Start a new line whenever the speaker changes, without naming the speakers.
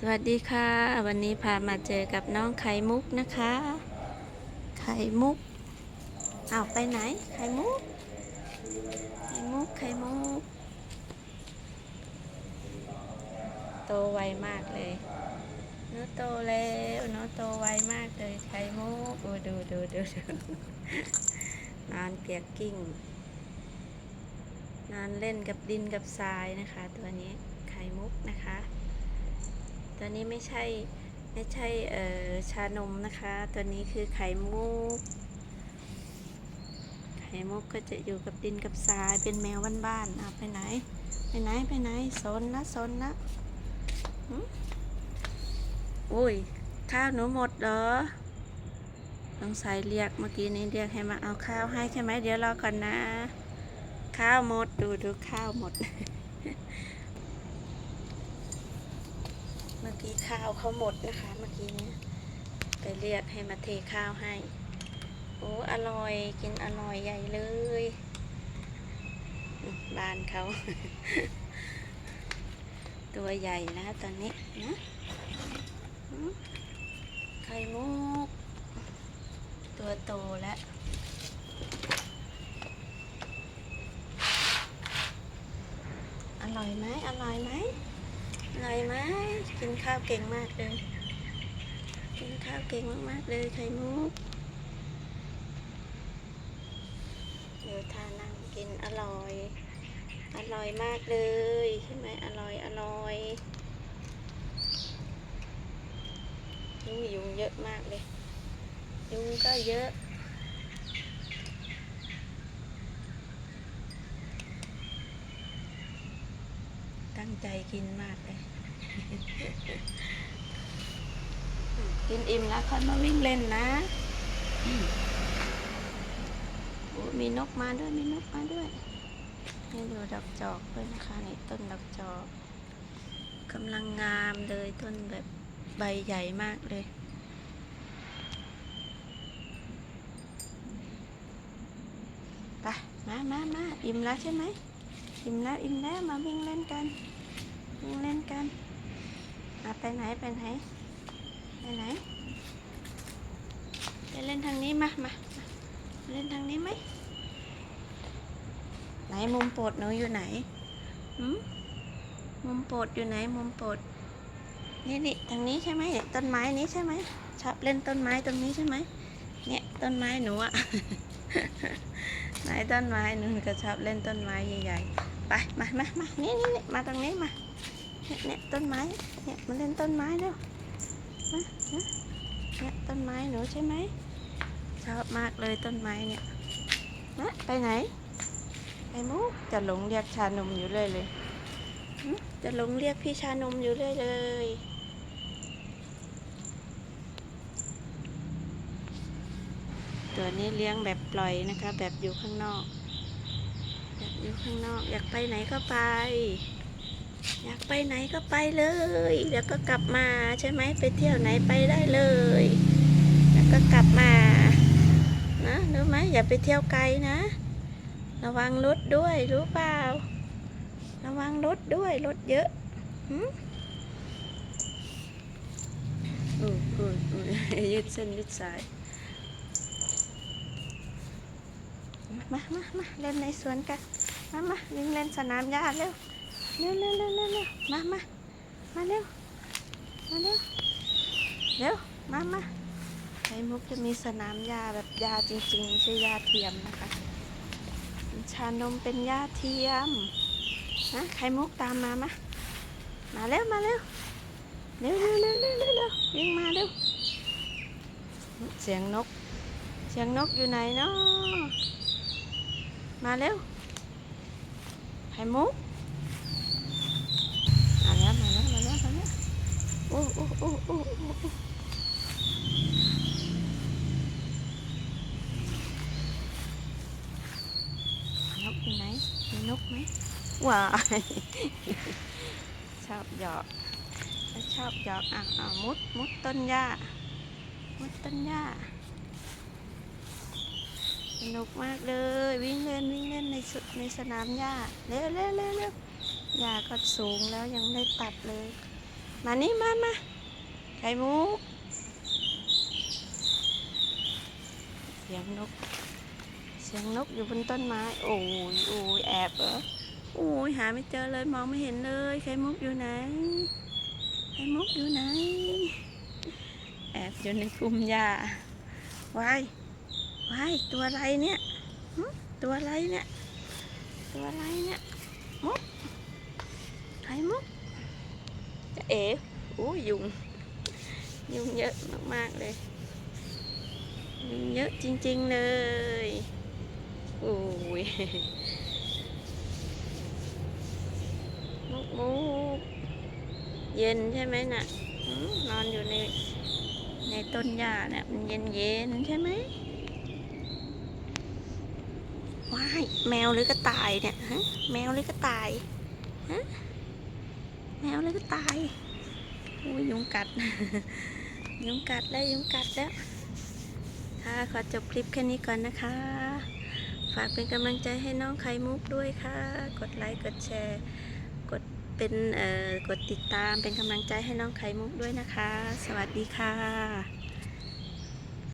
สวัสดีค่ะ วันนี้พามาเจอกับน้องไข่มุกนะคะ ไข่มุกเอาไปไหน ไข่มุก ไข่มุกไข่มุก โตไวมากเลยหนูโตแล้วหนูโตไวมากเลยไข่มุกดูดูดูดูนอนเปียกกิ้งนอนเล่นกับดินกับทรายนะคะ ตัวนี้ไข่มุกนะคะ ตัวนี้ไม่ใช่ไม่ใช่เอ่อชานมนะคะ ตัวนี้คือไข่มุก ไข่มุกก็จะอยู่กับดินกับทรายเป็นแมวบ้านๆเอาไปไหน ไปไหนไปไหนสนนะสนนะอุ้ยข้าวหนูหมดเหรอต้องใส่เรียกเมื่อกี้นี้เรียกให้มาเอาข้าวให้ใช่ไหมเดี๋ยวรอก่อนนะ ข้าวหมดดูดูข้าวหมดีข้าวเขาหมดนะคะเมื่อกี้เนี้ไปเรียกให้มาเทข้าวให้ โอ้อร่อยกินอร่อยใหญ่เลย บ้านเขา ตัวใหญ่นะตอนนี้นะไข่มุก ตัวโตแล้วอร่อยไหมอร่อยไหม อร่อยไหมกินข้าวเก่งมากเลย กินข้าวเก่งมากๆเลยไข่มุก เดี๋ยวทานั่งกินอร่อย อร่อยมากเลยใช่ไหมอร่อยอร่อยยุงยุงเยอะมากเลย ยุงก็เยอะ งใจกินมากเลย กินอิ่มแล้วค่อยมาวิ่งเล่นนะโอ้มีนกมาด้วย มีนกมาด้วยให้ดูดอกจอกด้วยนะคะนี่ต้นดอกจอกกำลังงามเลยต้นแบบใบใหญ่มากเลยไปมามามาอิ่มแล้วใช่ไหมอิ่มแล้วอิ่มแล้วมาวิ่งเล่นกัน วิ่งเล่นกันอะไปไหนไปไหนไปไหนไปเล่นทางนี้มามามาเล่นทางนี้ไหมไหนมุมโปรดหนูอยู่ไหนหืมมุมโปรดอยู่ไหนมุมโปรดนี่นี่ทางนี้ใช่ไหมต้นไม้นี้ใช่ไหมชอบเล่นต้นไม้ตรงนี้ใช่ไหมเนี่ยต้นไม้หนูอะไหนต้นไม้หนูก็ชอบเล่นต้นไม้ใหญ่ๆ ไปมามามานี่นี่นี่มาตรงนี้มาเนี่ยเนี่ยต้นไม้เนี่ยมาเล่นต้นไม้เร็วมานะเนี่ยต้นไม้หนูใช่ไหมชอบมากเลยต้นไม้เนี่ยนะไปไหนไอ้มุกจะหลงเรียกชานมอยู่เลยเลยจะหลงเรียกพี่ชานมอยู่เลยเลยตัวนี้เลี้ยงแบบปล่อยนะคะ แบบอยู่ข้างนอก แบบอยู่ข้างนอก อยากไปไหนก็ไป อยากไปไหนก็ไปเลยเดี๋ยวก็กลับมาใช่ไหมไปเที่ยวไหนไปได้เลย แล้วก็กลับมานะรู้ไหมอย่าไปเที่ยวไกลนะ ระวังรถด้วยรู้เปล่า ระวังรถด้วยรถเยอะหึอืออืออือยืดเส้นยืดสาย มามามาเล่นในสวนกัน มามาวิ่งเล่นสนามหญ้าเร็ว เร็วเร็วเร็วเร็วเร็วมามามาเร็ว มาเร็ว เร็ว มามาไข่มุกจะมีสนามหญ้าแบบหญ้าจริงๆ ใช่หญ้าเทียมนะคะ ชานมเป็นหญ้าเทียมนะไข่มุกตามมามามาเร็ว มาเร็ว เร็วเร็วเร็วเร็วเร็วเร็ววิ่งมาเร็ว เสียงนก เสียงนกอยู่ไหนเนาะ มาเร็วไข่มุกมาแล้วมาแล้วมาแล้วมาแล้วโอ้โอ้โอ้โอ้โอ้โอ้นกอยู่ไหนมีนกไหมว้ายชอบหยอกแล้วชอบหยอกอะอะมุดมุดต้นหญ้ามุดต้นหญ้า สนุกมากเลย วิ่งเล่นวิ่งเล่นในสุดในสนามหญ้าเร็วเร็วเร็วเร็วหญ้าก็สูงแล้วยังไม่ได้ตัดเลย มานี่มามาไข่มุกเสียงนก เสียงนกอยู่บนต้นไม้ โอ้ยโอ้ยแอบเหรอโอ้ยหาไม่เจอเลยมองไม่เห็นเลยไข่มุกอยู่ไหนไข่มุกอยู่ไหนแอบอยู่ในกลุ่มหญ้าวาย วายตัวอะไรเนี่ยตัวอะไรเนี่ย ตัวอะไรเนี่ยมุกไข่มุกจะเอ๋โอ้ยุง ยุงเยอะมากๆเลย ยุงเยอะจริง ๆเลยโอ้ยมุกมุกเย็นใช่ไหมน่ะนอนอยู่ในในต้นหญ้าเนี่ยมันเย็นเย็นใช่ไหม ว้ายแมวหรือกระต่ายเนี่ยฮะแมวหรือกระต่ายฮะแมวหรือกระต่ายโอ้ยยุงกัด ยุงกัดแล้วยุงกัดแล้วค่ะขอจบคลิปแค่นี้ก่อนนะคะ ฝากเป็นกำลังใจให้น้องไข่มุกด้วยค่ะ กดไลค์กดแชร์ กดเป็นเอ่อกดติดตามเป็นกำลังใจให้น้องไข่มุกด้วยนะคะ สวัสดีค่ะ